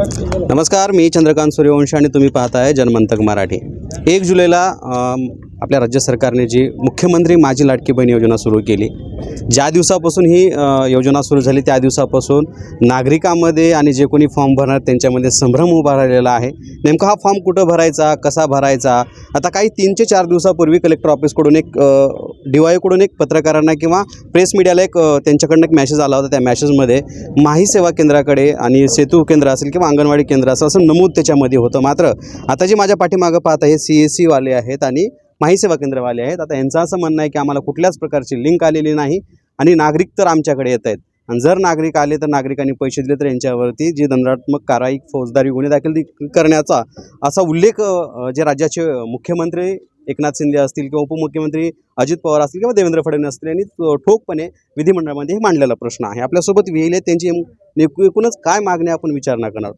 नमस्कार मी चंद्रकांत सूर्यवंशी आणि तुम्ही पाहताय जनमंतक मराठी. एक जुलैला आपल्या राज्य सरकारने जी मुख्यमंत्री माझी लाडकी बहीण योजना सुरू केली ज्या दिवसापासून ही योजना सुरू झाली त्या दिवसापासून नागरिकांमध्ये आणि जे कोणी फॉर्म भरणार त्यांच्यामध्ये संभ्रम उभा राहिलेला आहे. नेमका हा फॉर्म कुठं भरायचा कसा भरायचा? आता काही तीन ते चार दिवसापूर्वी कलेक्टर ऑफिसकडून एक डी वायकडून एक पत्रकारांना किंवा प्रेस मीडियाला एक त्यांच्याकडनं एक मॅसेज आला होता. त्या मॅसेजमध्ये माही सेवा केंद्राकडे आणि सेतू केंद्र असेल किंवा अंगणवाडी केंद्र असेल असं नमूद त्याच्यामध्ये होतं. मात्र आता जे माझ्या पाठीमागं पाहत आहे सी एस सीवाले आहेत आणि माही सेवा केंद्रवाले आहेत. आता यांचं असं म्हणणं आहे की आम्हाला कुठल्याच प्रकारची लिंक आलेली नाही आणि नागरिक तर आमच्याकडे येत आहेत. आणि जर नागरिक आले तर नागरिकांनी पैसे दिले तर यांच्यावरती जी दंडात्मक कारवाई फौजदारी गुन्हे दाखल करण्याचा असा उल्लेख जे राज्याचे मुख्यमंत्री एकनाथ शिंदे असतील किंवा उपमुख्यमंत्री अजित पवार असतील किंवा देवेंद्र फडणवीस असतील यांनी ठोकपणे विधिमंडळामध्ये हे मांडलेला प्रश्न आहे. आपल्यासोबत विहिले त्यांची एकूणच काय मागणी आपण विचारणा करणार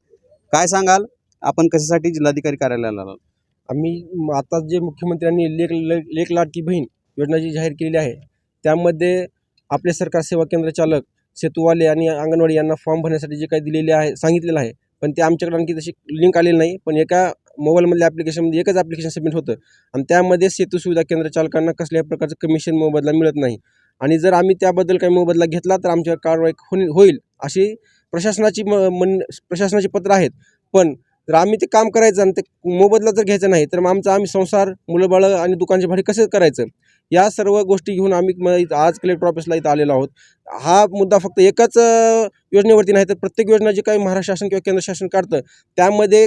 काय सांगाल? आपण कशासाठी जिल्हाधिकारी कार्यालयाला आलो? आम्ही म- आता जे मुख्यमंत्र्यांनी लेख ले- लेख लाडकी बहीण योजना जी जाहीर केलेली आहे त्यामध्ये आपले सरकार सेवा केंद्र चालक सेतूवाले आणि अंगणवाडी यांना फॉर्म भरण्यासाठी जे काही दिलेले आहे सांगितलेलं आहे पण ते आमच्याकडे आणखी तशी लिंक आलेली नाही पण एका मोबाईलमधल्या ॲप्लिकेशनमध्ये एकच ॲप्लिकेशन सबमिट होतं. आणि त्यामध्ये सेतू सुविधा केंद्र चालकांना कसल्याही प्रकारचं कमिशन मोबदला मिळत नाही. आणि जर आम्ही त्याबद्दल काही मोबदला घेतला तर आमच्यावर कारवाई होईल होईल अशी प्रशासनाची म मन प्रशासनाची पत्र आहेत. पण जर आम्ही ते काम करायचं आणि ते मोबदला जर घ्यायचा नाही तर मग आमचा आम्ही संसार मुलंबाळं आणि दुकानचे भाडे कसं करायचं? या सर्व गोष्टी घेऊन आम्ही म इथं आज कलेक्टर ऑफिसला इथं आलेलो आहोत. हा मुद्दा फक्त एकाच योजनेवरती नाही तर प्रत्येक योजना जी काही महाराष्ट्र शासन किंवा केंद्र शासन काढतं त्यामध्ये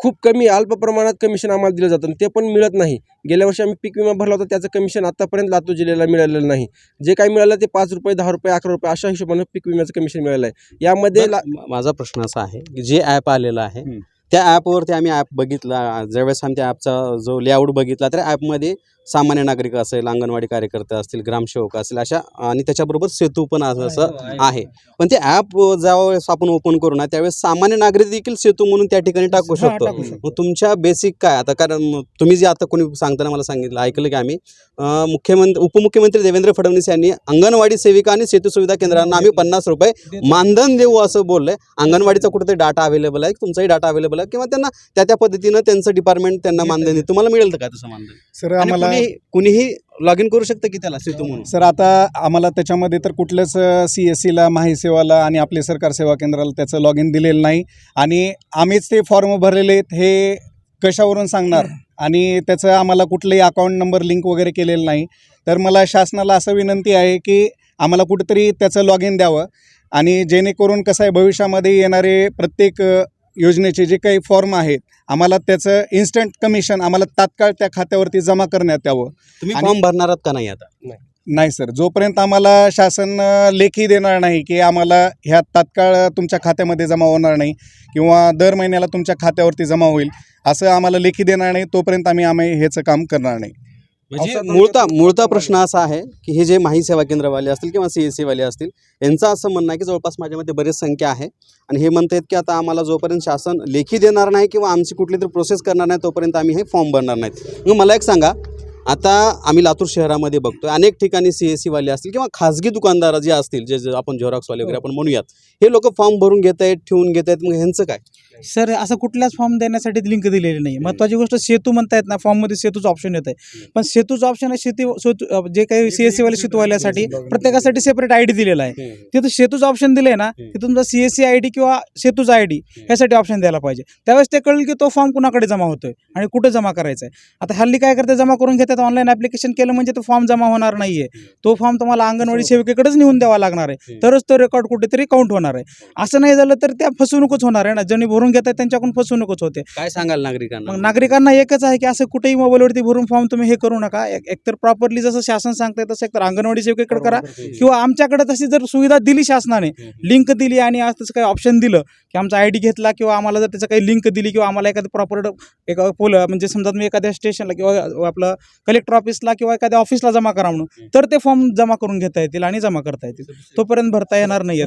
खूप कमी अल्प प्रमाणात कमिशन आम्हाला दिलं जातं ते पण मिळत नाही. गेल्या वर्षी आम्ही पीक विमा भरला होता त्याचं कमिशन आतापर्यंत लातूर जिल्ह्याला मिळालेलं नाही. जे काही मिळालं ते पाच रुपये दहा रुपये अकरा रुपये अशा हिशोबानं पीक विम्याचं कमिशन मिळालं आहे यामध्ये माझा प्रश्न असा आहे की जे ॲप आलेलं आहे. त्या ॲपवरती आम्ही ॲप बघितला. ज्यावेळेस आम्ही त्या ॲपचा जो लेआउट बघितला तर ॲपमध्ये सामान्य नागरिक असेल अंगणवाडी कार्यकर्ते असतील ग्रामसेवक असतील अशा आणि त्याच्याबरोबर सेतू पण असं असं आहे. पण ते ॲप ज्यावेळेस आपण ओपन करू ना त्यावेळेस सामान्य नागरिक देखील सेतू म्हणून त्या ठिकाणी टाकू हा, शकतो. मग तुमच्या बेसिक काय? आता कारण तुम्ही जे आता कोणी सांगताना मला सांगितलं ऐकलं की आम्ही मुख्यमंत्री उपमुख्यमंत्री देवेंद्र फडणवीस यांनी अंगणवाडी सेविका आणि सेतू सुविधा केंद्रांना आम्ही पन्नास रुपये मानधन देऊ असं बोललंय. अंगणवाडीचा कुठेतरी डाटा अवेलेबल आहे तुमचाही डाटा अवेलेबल आहे किंवा त्यांना त्या त्या पद्धतीनं त्यांचं डिपार्टमेंट त्यांना मानधन तुम्हाला मिळेल का तसं मानधन? सर आम्हाला कुणी कुणीही लॉग इन करू शकतं की त्याला सेतू म्हणून? सर आता आम्हाला त्याच्यामध्ये तर कुठल्याच सी एस सीला माहिसेवाला आणि आपले सरकार सेवा केंद्राला त्याचं लॉग इन दिलेलं नाही. आणि आम्हीच ते फॉर्म भरलेले आहेत हे कशावरून सांगणार? आणि त्याचं आम्हाला कुठलंही अकाउंट नंबर लिंक वगैरे केलेलं नाही. तर मला शासनाला असं विनंती आहे की आम्हाला कुठंतरी त्याचं लॉग इन द्यावं. आणि जेणेकरून कसं आहे भविष्यामध्ये येणारे प्रत्येक योजनेचे जे काही फॉर्म आहेत आम्हाला त्याचं इन्स्टंट कमिशन आम्हाला तात्काळ त्या खात्यावरती जमा करण्यात यावं. तुम्ही आणि- फॉर्म भरणार आहात का नाही आता? नाही. सर जोपर्यंत आम्हाला शासन अ, लेखी देणार नाही की आम्हाला ह्या तात्काळ तुमच्या खात्यामध्ये जमा होणार नाही किंवा दर महिन्याला तुमच्या खात्यावरती जमा होईल असं आम्हाला लेखी देणार नाही तोपर्यंत आम्ही आम्ही ह्याचं काम करणार नाही. म्हणजे मूळता मूळता प्रश्न असा आहे की हे जे माही सेवा केंद्रवाले असतील किंवा सी एस सीवाले असतील यांचं असं म्हणणं आहे की जवळपास माझ्यामध्ये बरेच संख्या आहे. आणि हे म्हणतात की आता आम्हाला जोपर्यंत शासन लेखी देणार नाही किंवा आमची कुठली तरी प्रोसेस करणार नाही तोपर्यंत आम्ही हे फॉर्म भरणार नाहीत. मग मला एक सांगा आता आम्ही लातूर शहरामध्ये बघतोय. अनेक ठिकाणी सी एस सीवाले असतील किंवा खाजगी दुकानदार जे असतील जे जे आपण झेरॉक्सवाले वगैरे आपण म्हणूयात हे लोक फॉर्म भरून घेत आहेत ठेवून घेत आहेत. मग ह्यांचं काय? सर असं कुठल्याच फॉर्म देण्यासाठी लिंक दिलेली नाही. महत्वाची गोष्ट सेतू म्हणतायत ना फॉर्ममध्ये सेतूचं ऑप्शन येत आहे पण सेतूचं ऑप्शन आहे शेती जे काही सी एस सीवाले सेतूवाल्यासाठी प्रत्येकासाठी सेपरेट आय डी दिलेला आहे. तिथं सेतूचं ऑप्शन दिलं आहे ना की तुमचा C S C I D किंवा सेतूचा आय डी ह्यासाठी ऑप्शन द्यायला पाहिजे. त्यावेळेस ते कळेल की तो फॉर्म कुणाकडे जमा होतोय आणि कुठे जमा करायचा आहे आता हल्ली काय करते जमा करून घेतात ऑनलाईन ॲप्लिकेशन केलं म्हणजे तो फॉर्म जमा होणार नाही आहे तो फॉर्म तुम्हाला अंगणवाडी सेविकेकडेच नेऊन द्यावा लागणार आहे तरच तो रेकॉर्ड कुठेतरी काउंट होणार आहे असं नाही झालं तर त्या फसवणूकच होणार आहे ना ज्यांनी भरून घेतात त्यांच्याकडून फसवणूकच होते काय सांगाल नागरिकांना मग नागरिकांना एकच आहे की असं कुठेही मोबाईलवरती भरून फॉर्म तुम्ही हे करू नका एक- एकतर प्रॉपरली जसं शासन सांगतंय तसं एकतर अंगणवाडी सेविकेकडे करा किंवा आमच्याकडे तशी जर सुविधा दिली शासनाने लिंक दिली आणि आज तसं काही ऑप्शन दिलं की आमचा आय डी घेतला किंवा आम्हाला जर त्याचं काही लिंक दिली किंवा आम्हाला एखादं प्रॉपर एक पोल म्हणजे समजा तुम्ही एखाद्या स्टेशनला किंवा आपलं कलेक्टर ऑफिसला किंवा एखाद्या ऑफिसला जमा करा म्हणून तर ते फॉर्म जमा करून घेता येतील आणि जमा करता येतील. तोपर्यंत भरता येणार नाही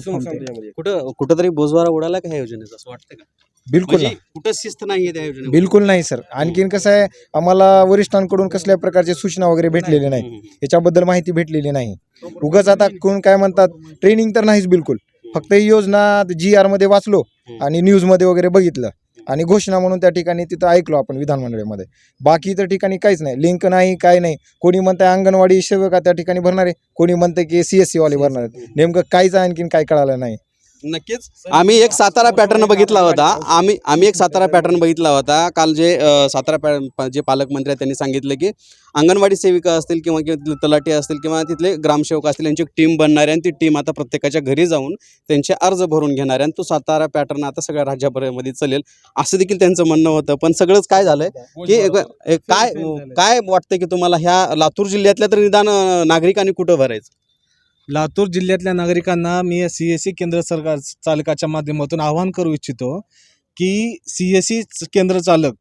कुठं कुठंतरी बोजवारा उडाला का योजनेचा असं वाटतं का? बिलकुल म्हणजे कुठं शिस्त नाहीये त्या योजनेमध्ये? बिलकुल नाही सर. आणखीन कसं आहे आम्हाला वरिष्ठांकडून कसल्या प्रकारचे सूचना वगैरे भेटलेले नाही. याच्याबद्दल माहिती भेटलेली नाही. उगाच आता कोण काय म्हणतात ट्रेनिंग तर नाहीच बिलकुल. फक्त ही योजना जी आरमध्ये वाचलो हम्म. आणि न्यूजमध्ये वगैरे बघितलं. आणि घोषणा म्हणून त्या ठिकाणी तिथं ऐकलो आपण विधानमंडळामध्ये. बाकी इतर ठिकाणी काहीच नाही. लिंक नाही काय नाही. कोणी म्हणतंय अंगणवाडी सेवका त्या ठिकाणी भरणार आहे? कोणी म्हणतंय की सी एस वाले भरणार आहेत? नेमकं काहीच आणखीन काय कळालं नाही. नक्कीच. आम्ही एक सातारा पॅटर्न बघितला होता. आम्ही आम्ही एक सातारा पॅटर्न बघितला होता. काल जे सातारा पॅ जे पालकमंत्री आहेत त्यांनी सांगितलं की अंगणवाडी सेविका असतील किंवा तलाठी असतील किंवा तिथले ग्रामसेवक असतील यांची एक टीम बनणार आहे आणि ती टीम आता प्रत्येकाच्या घरी जाऊन त्यांचे अर्ज भरून घेणार आहे. आणि तो सातारा पॅटर्न आता सगळ्या राज्याभरामध्ये चालेल असं देखील त्यांचं म्हणणं होतं. पण सगळंच काय झालंय की काय काय वाटतं की तुम्हाला ह्या लातूर जिल्ह्यातल्या तर निदान नागरिकांनी कुठं भरायचं? लातूर जिल्ह्यातल्या नागरिकांना मी सी एस सी केंद्र सरकार चालकाच्या माध्यमातून आवाहन करू इच्छितो की सी एस सी केंद्र चालक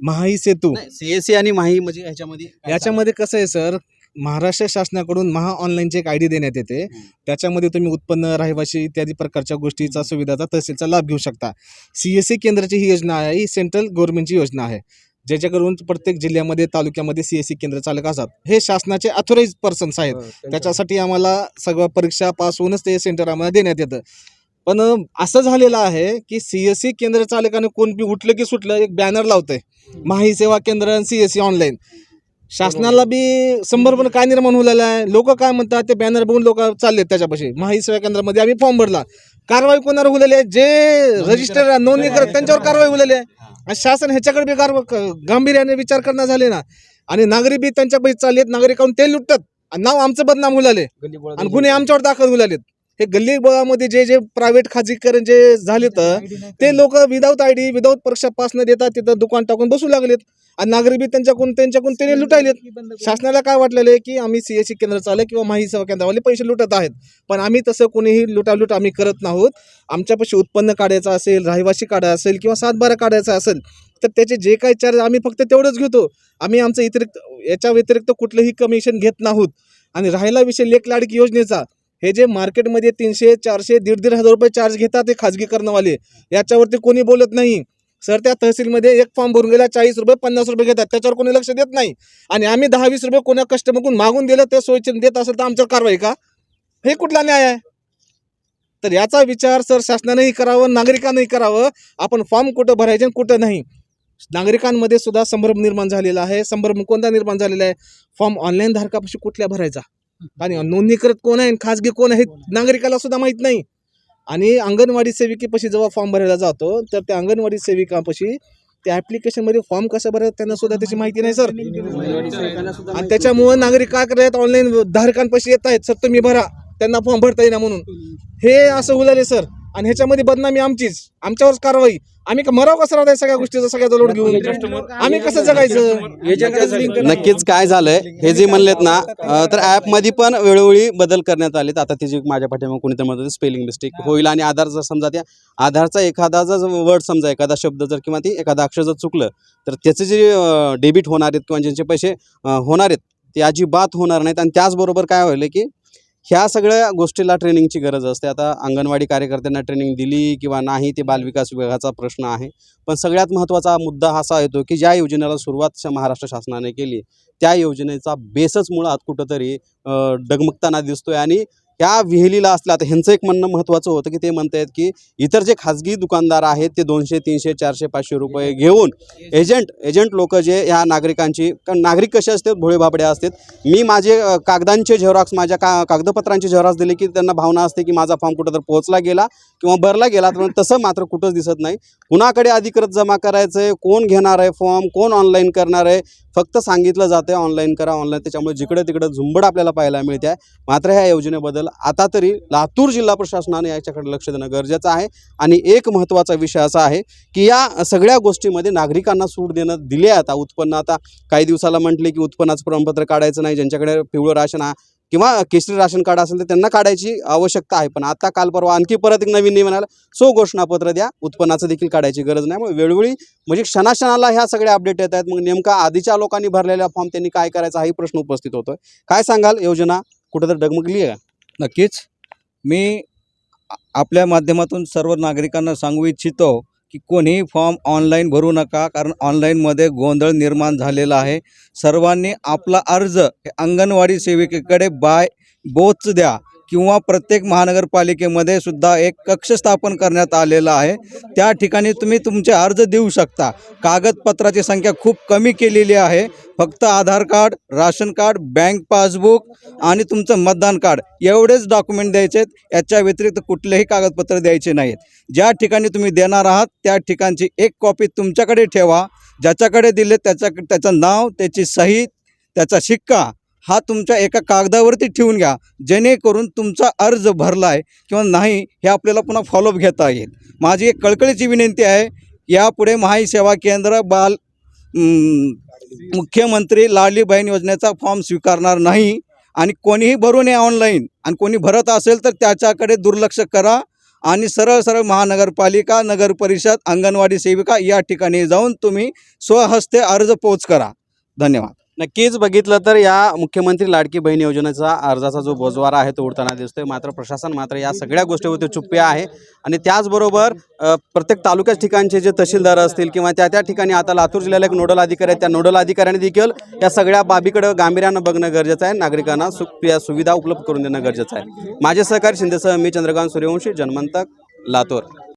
महाई सेतू सीएससी आणि माही म्हणजे ह्याच्यामध्ये याच्यामध्ये कसं आहे सर महाराष्ट्र शासनाकडून महा ऑनलाईनची एक आय डी देण्यात येते. त्याच्यामध्ये तुम्ही उत्पन्न रहिवाशी इत्यादी प्रकारच्या गोष्टीचा सुविधाचा तहसीलचा लाभ घेऊ शकता. सी एस सी केंद्राची ही योजना आहे ही सेंट्रल गव्हर्नमेंटची योजना आहे. ज्याच्याकडून प्रत्येक जिल्ह्यामध्ये तालुक्यामध्ये सी एस सी केंद्र चालक असतात. हे शासनाचे अथोराईज पर्सन्स आहेत. त्याच्यासाठी आम्हाला सगळं परीक्षा पास होऊनच ते सेंटर आम्हाला देण्यात येतं. पण असं झालेलं आहे की सी एस सी केंद्र चालकाने कोण बी उठलं की सुटलं एक बॅनर लावतंय. माही सेवा केंद्र सी एस सी ऑनलाईन शासनाला बी संभ्रमण काय निर्माण होलेला आहे लोक काय म्हणतात ते बॅनर बघून लोक चाललेत त्याच्यापाशी. माही सेवा केंद्रामध्ये आम्ही फॉर्म भरला. कारवाई कोणावर होलेली आहे? जे रजिस्टर नोंदणी करत त्यांच्यावर कारवाई होलेली आहे. आणि शासन ह्याच्याकडे बी कारवा क- गांभीर्याने विचार करणं झाले ना. आणि नागरिक बी त्यांच्या पैसे चाललेत नागरिकांना ते लुटतात. आणि नाव आमचं बदनाम होलाले आणि गुन्हे आमच्यावर दाखल होलालेत हे गल्ली बोळामध्ये जे जे प्रायव्हेट खाजगीकरण जे झाले तर ते लोक विदाऊट आय डी विदाऊट परीक्षा पास न देता तिथं दुकान टाकून बसू लागलेत. आणि नागरिक बी त्यांच्याकडून त्यांच्याकडून ते लुटायलेत. शासनाला काय वाटलेलं आहे की आम्ही सी एस सी केंद्र चालक किंवा माही सेवा केंद्रावाले पैसे लुटत आहेत. पण आम्ही तसं कोणीही लुटालूट आम्ही करत नाहोत. आमच्यापाशी उत्पन्न काढायचं असेल रहिवासी काढायचं असेल किंवा सातबारा काढायचा असेल तर त्याचे जे काही चार्ज आम्ही फक्त तेवढंच घेतो. आम्ही आमचं इतिरिक्त याच्या व्यतिरिक्त कुठलंही कमिशन घेत नाहोत. आणि राहिला विषय लेख लाडकी योजनेचा हे जे मार्केटमध्ये तीनशे चारशे दीड दीड हजार रुपये चार्ज घेतात ते खाजगीकरणवाले याच्यावरती कोणी बोलत नाही. सर त्या तहसीलमध्ये एक फॉर्म भरून गेला चाळीस रुपये पन्नास रुपये घेतात त्याच्यावर कोणी लक्ष देत नाही. आणि आम्ही दहा वीस रुपये कोणा कस्टमरकडून मागून दिलं ते सोयीचे देत असेल तर आमच्यावर कारवाई का? हे कुठला न्याय आहे? तर याचा विचार सर शासनानेही करावं नागरिकांनाही करावं. आपण फॉर्म कुठं भरायचे आणि कुठं नाही. नागरिकांमध्ये सुद्धा संभ्रम निर्माण झालेला आहे संभ्रम कोणता निर्माण झालेला आहे. फॉर्म ऑनलाईन धारकापाशी कुठल्या भरायचा? आणि नोंदणी करत कोण आहे आणि खाजगी कोण आहे नागरिकाला सुद्धा माहीत नाही. आणि अंगणवाडी सेविकेपाशी जेव्हा फॉर्म भरायला जातो तर त्या अंगणवाडी सेविकापाशी त्या ॲप्लिकेशनमध्ये फॉर्म कसा भरायचा त्यांना सुद्धा त्याची माहिती नाही सर आणि त्याच्यामुळं नागरिक काय करत ऑनलाईन धारकांपाशी येत आहेत सर तुम्ही भरा. त्यांना फॉर्म भरता येईना म्हणून. हे असं उलाले सर आणि ह्याच्यामध्ये बदनामी आमचीच. आमच्यावरच कारवाई. आम्ही का मराव कसं राहताय सगळ्या गोष्टीचा सगळ्या लोड घेऊन आम्ही कसं जगायचं? नक्कीच काय झालंय हे जे म्हणलेत ना तर ॲपमध्ये पण वेळोवेळी बदल करण्यात आलेत. आता ती जी माझ्या पाठीमागे कोणीतरी म्हणत स्पेलिंग मिस्टेक होईल आणि आधार जर समजा त्या आधारचा एखादा जर वर्ड समजा एखादा शब्द जर किंवा ती एखादा अक्षर जर चुकलं तर त्याचे जे डेबिट होणार आहेत किंवा ज्यांचे पैसे होणार आहेत ते अजिबात होणार नाहीत. आणि त्याचबरोबर काय होईल की ह्या सगळ्या गोष्टीला ट्रेनिंगची गरज असते. आता अंगणवाडी कार्यकर्त्यांना ट्रेनिंग दिली किंवा नाही ते बालविकास विभागाचा प्रश्न आहे. पण सगळ्यात महत्त्वाचा मुद्दा असा येतो की ज्या योजनेला सुरुवात महाराष्ट्र शासनाने केली त्या योजनेचा बेसच मुळात कुठंतरी डगमगताना डगमगताना दिसतोय आणि ह्या विहिलीला असल्या आता ह्यांचं एक म्हणणं महत्त्वाचं होतं की ते म्हणत आहेत की इतर जे खाजगी दुकानदार आहेत ते दोनशे तीनशे चारशे पाचशे रुपये घेऊन एजंट एजंट लोक जे ह्या नागरिकांची कारण नागरिक कसे असतात? भोळेभाबडे असतात. मी माझे कागदांचे झेरॉक्स माझ्या का कागदपत्रांचे झेरॉक्स दिले की त्यांना भावना असते की माझा फॉर्म कुठं तर पोहोचला गेला किंवा भरला गेला तर तसं मात्र कुठंच दिसत नाही. कुणाकडे अधिकृत जमा करायचं आहे कोण घेणार आहे फॉर्म? कोण ऑनलाईन करणार आहे? फक्त सांगितलं जातं आहे ऑनलाईन करा ऑनलाईन त्याच्यामुळे जिकडे तिकडं झुंबड आपल्याला पाहायला मिळते आहे. मात्र ह्या योजनेबद्दल आता तरी लातूर जिल्हा प्रशासनाने याच्याकडे लक्ष देणं गरजेचं आहे. आणि एक महत्त्वाचा विषय असा आहे की या सगळ्या गोष्टीमध्ये नागरिकांना सूट देणं दिले आता उत्पन्न. आता काही दिवसाला म्हटले की उत्पन्नाचं प्रमाणपत्र काढायचं नाही. ज्यांच्याकडे पिवळं राशन किंवा केसरी राशन कार्ड असेल तर त्यांना काढायची आवश्यकता आहे. पण आता काल परवा आणखी परत एक नवीन नियम आला. सो घोषणापत्र द्या. उत्पन्नाचं देखील काढायची गरज नाही. मग वेळोवेळी म्हणजे क्षणाक्षणाला ह्या सगळ्या अपडेट येत आहेत. मग नेमका आधीच्या लोकांनी भरलेला फॉर्म त्यांनी काय करायचा हाही प्रश्न उपस्थित होतोय. काय सांगाल? योजना कुठेतरी डगमगली आहे नक्कीच. मी आपल्या माध्यमातून सर्व नागरिकांना सांगू इच्छितो की कोणीही फॉर्म ऑनलाईन भरू नका कारण ऑनलाईनमध्ये गोंधळ निर्माण झालेला आहे. सर्वांनी आपला अर्ज हे अंगणवाडी सेविकेकडे बाय बोच द्या. किंवा प्रत्येक महानगरपालिकेमध्ये सुद्धा एक कक्ष स्थापन करण्यात आलेला आहे. त्या ठिकाणी तुम्ही तुमचे अर्ज देऊ शकता. कागदपत्राची संख्या खूप कमी केलेली आहे. फक्त Aadhaar card ration card bank passbook आणि तुमचं मतदान कार्ड एवढेच डॉक्युमेंट द्यायचे आहेत. याच्या व्यतिरिक्त कुठलेही कागदपत्र द्यायचे नाहीत. ज्या ठिकाणी तुम्ही देणार आहात त्या ठिकाणची एक कॉपी तुमच्याकडे ठेवा. ज्याच्याकडे दिले त्याच्या त्याचं नाव त्याची सही त्याचा शिक्का हा तुमच्या एका कागदावरती ठेवून घ्या. जेणेकरून तुमचा अर्ज भरला आहे किंवा नाही हे आपल्याला पुन्हा फॉलोअप घेता येईल. माझी एक कळकळीची विनंती आहे यापुढे महाई सेवा केंद्र बाल मुख्यमंत्री लाडली बहीण योजनेचा फॉर्म स्वीकारणार नाही आणि कोणीही भरू नये ऑनलाईन आणि कोणी भरत असेल तर त्याच्याकडे दुर्लक्ष करा आणि सरळ सरळ महानगरपालिका नगरपरिषद अंगणवाडी सेविका या ठिकाणी जाऊन तुम्ही स्वहस्ते अर्ज पोच करा. धन्यवाद. नक्कीच बघितलं तर या मुख्यमंत्री लाडकी बहीण योजनेचा अर्जाचा जो बोजवारा आहे तो उडताना दिसतोय. मात्र प्रशासन मात्र या सगळ्या गोष्टीवरती चुप्पे आहे. आणि त्याचबरोबर प्रत्येक तालुक्याच ठिकाणचे जे तहसीलदार असतील किंवा त्या त्या ठिकाणी आता लातूर जिल्ह्याला एक नोडल अधिकारी आहे त्या नोडल अधिकाऱ्यांनी देखील या सगळ्या बाबीकडे गांभीर्यानं बघणं गरजेचं आहे. नागरिकांना सुख सुविधा उपलब्ध करून देणं गरजेचं आहे. माझे सहकारी शिंदेसह मी चंद्रकांत सूर्यवंशी जनमंतक लातूर.